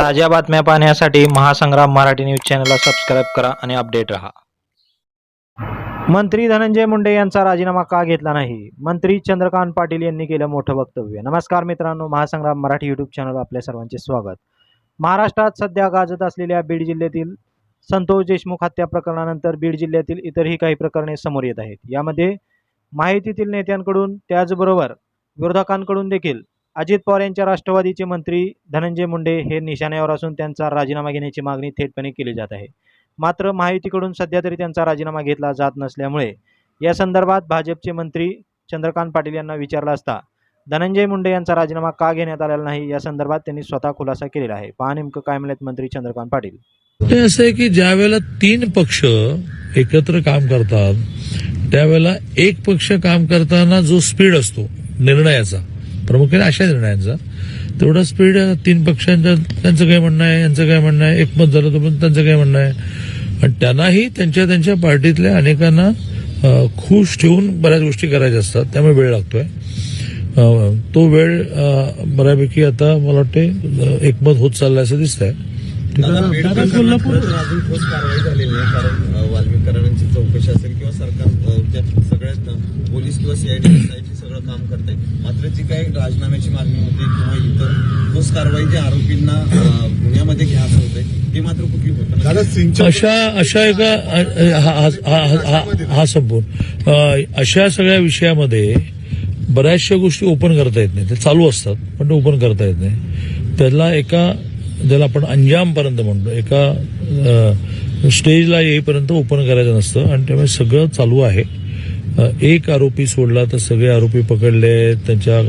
ताज्या बातम्या पाहण्यासाठी महासंग्राम मराठी न्यूज चॅनलला सबस्क्राईब करा आणि अपडेट रहा. मंत्री धनंजय मुंडे यांचा राजीनामा का घेतला नाही? मंत्री चंद्रकांत पाटील यांनी केलं मोठं वक्तव्य. नमस्कार मित्रांनो महासंग्राम मराठी यूट्यूब चॅनल आपल्या सर्वांचे स्वागत. महाराष्ट्रात सध्या गाजत असलेल्या बीड जिल्ह्यातील संतोष देशमुख हत्या प्रकरणानंतर बीड जिल्ह्यातील इतरही काही प्रकरणे समोर येत आहेत. यामध्ये माहितीतील नेत्यांकडून त्याचबरोबर विरोधकांकडून देखील अजित पवार यांच्या राष्ट्रवादीचे मंत्री धनंजय मुंडे हे निशाण्यावर असून त्यांचा राजीनामा घेण्याची मागणी थेटपणे केली जात आहे. मात्र महायुतीकडून सध्या तरी त्यांचा राजीनामा घेतला जात नसल्यामुळे या संदर्भात भाजपचे मंत्री चंद्रकांत पाटील यांना विचारला असता धनंजय मुंडे यांचा राजीनामा का घेण्यात आलेला नाही या संदर्भात त्यांनी स्वतः खुलासा केलेला आहे. पहा नेमकं काय म्हणलेत मंत्री चंद्रकांत पाटील. ते असं आहे की ज्या वेळेला तीन पक्ष एकत्र काम करतात त्यावेळेला एक पक्ष काम करताना जो स्पीड असतो निर्णयाचा प्रामुख्याने अशा निर्णयांचा तेवढा स्पीड तीन पक्षांच्या त्यांचं काय म्हणणं आहे यांचं काय म्हणणं आहे एकमत झालं तर त्यांचं काय म्हणणं आहे. आणि त्यांनाही त्यांच्या त्यांच्या पार्टीतल्या अनेकांना खुश ठेवून बऱ्याच गोष्टी करायच्या असतात त्यामुळे वेळ लागतोय. तो वेळ बऱ्यापैकी आता मला वाटते एकमत होत चाललाय असं दिसतंय. ठीक आहे? दादा, बीड प्रकरणात खरं तर अजून ठोस कारवाई झालेली नाही कारण अ, वाल्मिकरांची चौकशी असेल किंवा सरकार अ, त्या सगळ्यात अ, पोलीस किंवा C I D S I T सगळं काम करत आहे मात्र जी काही राजीनाम्याची मागणी होती किंवा इतर ठोस कारवाई जी आरोपींना गुन्ह्यामध्ये घ्यायचं होते ते मात्र कुठली होत? अशा अशा एका हा- हा- हा- हा- हा संपूर्ण. अशा सगळ्या विषयामध्ये बऱ्याचशा गोष्टी ओपन करता येत नाही. ते चालू असतात पण ते ओपन करता येत नाही. त्याला एका ज्याला आपण अंजामपर्यंत म्हणतो एका स्टेजला येईपर्यंत ओपन करायचं नसतं. आणि त्यामुळे सगळं चालू आहे. एक आरोपी सोडला तर सगळे आरोपी पकडले त्यांच्या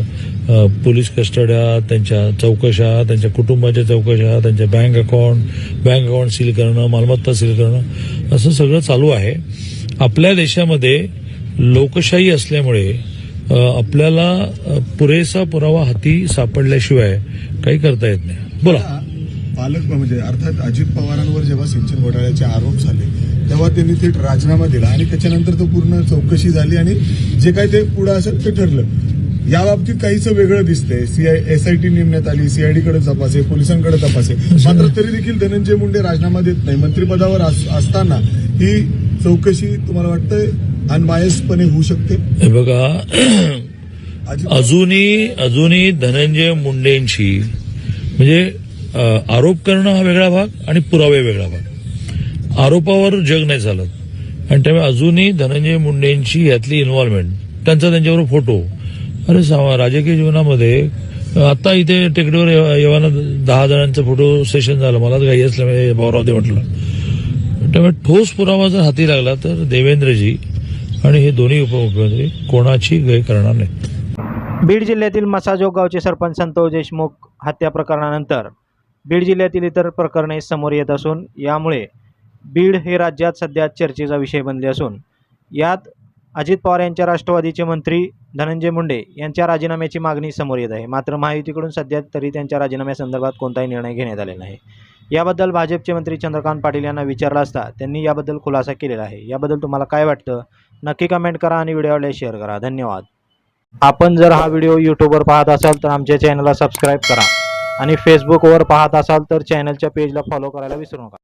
पोलीस कस्टड्या त्यांच्या चौकशा त्यांच्या कुटुंबाच्या चौकशा त्यांच्या bank account bank account seal करणं मालमत्ता सील करणं असं सगळं चालू आहे. आपल्या देशामध्ये लोकशाही असल्यामुळे आपल्याला पुरेसा पुरावा हाती सापडल्याशिवाय काही करता येत नाही. बोला. पालक म्हणजे अर्थात अजित पवारांवर जेव्हा सिंचन घोटाळ्याचे आरोप झाले तेव्हा त्यांनी थेट राजीनामा दिला आणि त्याच्यानंतर तो पूर्ण चौकशी झाली आणि जे काही ते पुढे असेल ते ठरलं. या बाबतीत काहीच वेगळं दिसतंय. सीआय एसआयटी नेमण्यात आली सीआयडी कडे तपास आहे पोलिसांकडे तपास आहे. मात्र तरी देखील धनंजय मुंडे राजीनामा देत नाही. मंत्रिपदावर अस- असताना ही चौकशी तुम्हाला वाटतंय अनबायसपणे होऊ शकते? हे बघा अजूनही अजूनही धनंजय मुंडेंची म्हणजे आरोप करणं हा वेगळा भाग आणि पुरावे वेगळा भाग. आरोपावर जग नाही चालत. आणि त्यामुळे अजूनही धनंजय मुंडेंची यातली इन्व्हॉल्वमेंट त्यांचा त्यांच्यावर फोटो अरे राजकीय जीवनामध्ये आता इथे टेकडीवर येवाना दहा जणांचा फोटो सेशन झालं. मला घाई असल्यामुळे म्हणजे भाऊराव ते म्हटलं. त्यामुळे ठोस पुरावा जर हाती लागला तर देवेंद्रजी आणि हे दोन्ही उपमुख्यमंत्री कोणाची गय करणार नाहीत. बीड जिल्ह्यातील मसाजोग गावचे सरपंच संतोष देशमुख हत्या प्रकरणानंतर बीड जिल्ह्यातील इतर प्रकरणे समोर येत असून यामुळे बीड हे राज्यात सध्या चर्चेचा विषय बनले असून यात अजित पवार यांच्या राष्ट्रवादीचे मंत्री धनंजय मुंडे यांच्या राजीनाम्याची मागणी समोर येत आहे. मात्र महायुतीकडून सध्या तरी त्यांच्या राजीनाम्यासंदर्भात कोणताही निर्णय घेण्यात आलेला नाही. याबद्दल भाजपचे मंत्री चंद्रकांत पाटील यांना विचारला असता त्यांनी याबद्दल खुलासा केलेला आहे. याबद्दल तुम्हाला काय वाटतं? नक्की कमेंट करा आणि व्हिडिओला शेअर करा. धन्यवाद. आपण जर हा व्हिडिओ यूट्यूबवर पाहत असाल तर आमच्या चॅनलला सबस्क्राईब करा. आणि फेसबुकवर पाहत असाल तर चॅनलच्या पेजला फॉलो करायला विसरू नका.